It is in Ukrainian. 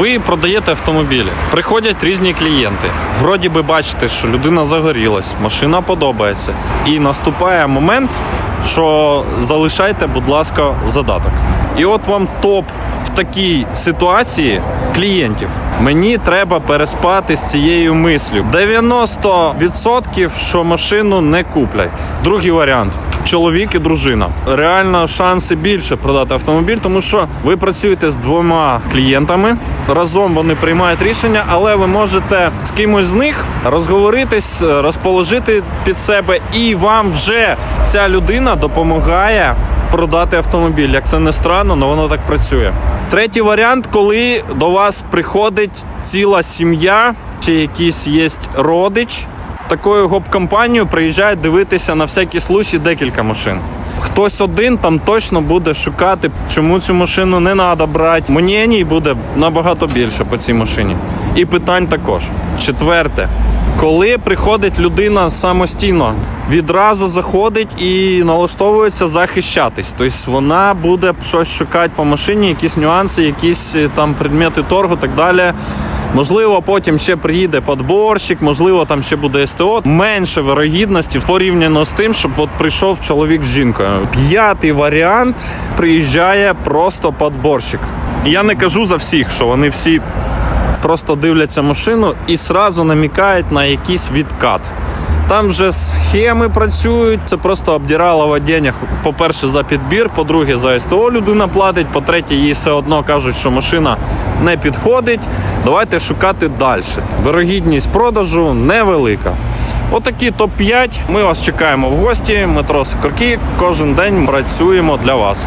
Ви продаєте автомобілі, приходять різні клієнти. Вроді би бачите, що людина загорілась, машина подобається. І наступає момент, що залишайте, будь ласка, задаток. І от вам топ в такій ситуації клієнтів. Мені треба переспати з цією мислю. 90% що машину не куплять. Другий варіант. Чоловік і дружина. Реально шанси більше продати автомобіль, тому що ви працюєте з двома клієнтами. Разом вони приймають рішення, але ви можете з кимось з них розговоритись, розположити під себе, і вам вже ця людина допомагає продати автомобіль. Як це не странно, але воно так працює. Третій варіант, коли до вас приходить ціла сім'я, чи якийсь є родич. Такою гоп-компанією приїжджають дивитися на всякий случай декілька машин. Хтось один там точно буде шукати, чому цю машину не треба брати. Мнєній буде набагато більше по цій машині. І питань також. Четверте, коли приходить людина самостійно, відразу заходить і налаштовується захищатись. Тобто вона буде щось шукати по машині, якісь нюанси, якісь е, там предмети торгу, так далі. Можливо, потім ще приїде подборщик, можливо, там ще буде СТО. Менше вирогідності порівняно з тим, щоб от прийшов чоловік з жінкою. П'ятий варіант приїжджає просто подборщик. Я не кажу за всіх, що вони всі просто дивляться машину і сразу намікають на якийсь відкат. Там вже схеми працюють, це просто обдиралово денег. По-перше, за підбір, по-друге, за СТО людина платить, по-третє, їй все одно кажуть, що машина не підходить. Давайте шукати далі. Вирогідність продажу невелика. Отакі топ-5. Ми вас чекаємо в гості. Метро Сокорки. Кожен день працюємо для вас.